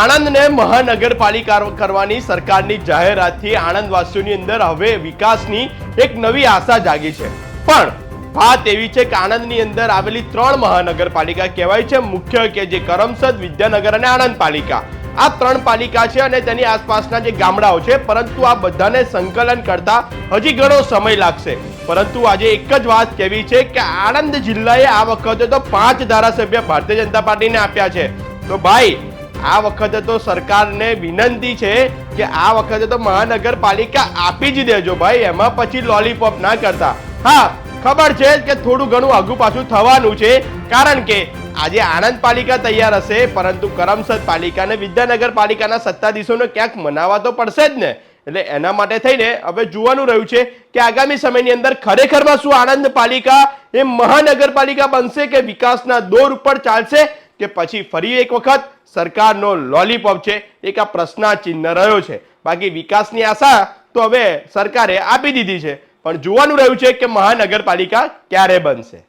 આણંદને મહાનગરપાલિકા કરવાની સરકારની જાહેરાતથી આણંદવાસીઓની અંદર હવે વિકાસની એક નવી આશા જાગી છે. પણ વાત એવી છે કે આણંદની અંદર આવેલી ત્રણ મહાનગરપાલિકા કહેવાય છે. મુખ્ય કે જે કરમસદ, વિદ્યાનગર અને આણંદ પાલિકા આ ત્રણ પાલિકા છે અને તેની આસપાસના જે ગામડાઓ છે, પરંતુ આ બધાને સંકલન કરતા હજી ઘણો સમય લાગશે. પરંતુ આજે એક જ વાત કહેવી છે કે આણંદ જિલ્લાએ આ વખતે તો પાંચ ધારાસભ્ય ભારતીય જનતા પાર્ટીને આપ્યા છે. તો ભાઈ આ વખતે તો સરકારને વિનંતી છે કે આ વખતે તો મહાનગરપાલિકા આપી જ દેજો ભાઈ, એમાં પછી લોલીપોપ ના કરતા. હા, ખબર છે કે થોડું ઘણું આગુ પાછું થવાનું છે, કારણ કે આજે આણંદ પાલિકા તૈયાર હશે, પરંતુ કરમસદ પાલિકા અને વિદ્યાનગર પાલિકાના સત્તાધીશોને ક્યાંક મનાવા તો પડશે જ ને. એટલે એના માટે થઈને હવે જોવાનું રહ્યું છે કે આગામી સમયની અંદર ખરેખરમાં શું આણંદ પાલિકા એ મહાનગરપાલિકા બનશે કે વિકાસના દોર ઉપર ચાલશે? કે પછી ફરી એક વખત સરકારનો લોલીપોપ છે, એક આ પ્રશ્નાચિહ્ન રહ્યો છે. બાકી વિકાસની આશા તો હવે સરકારે આપી દીધી છે. પણ જોવાનું રહ્યું છે કે મહાનગરપાલિકા ક્યારે બનશે.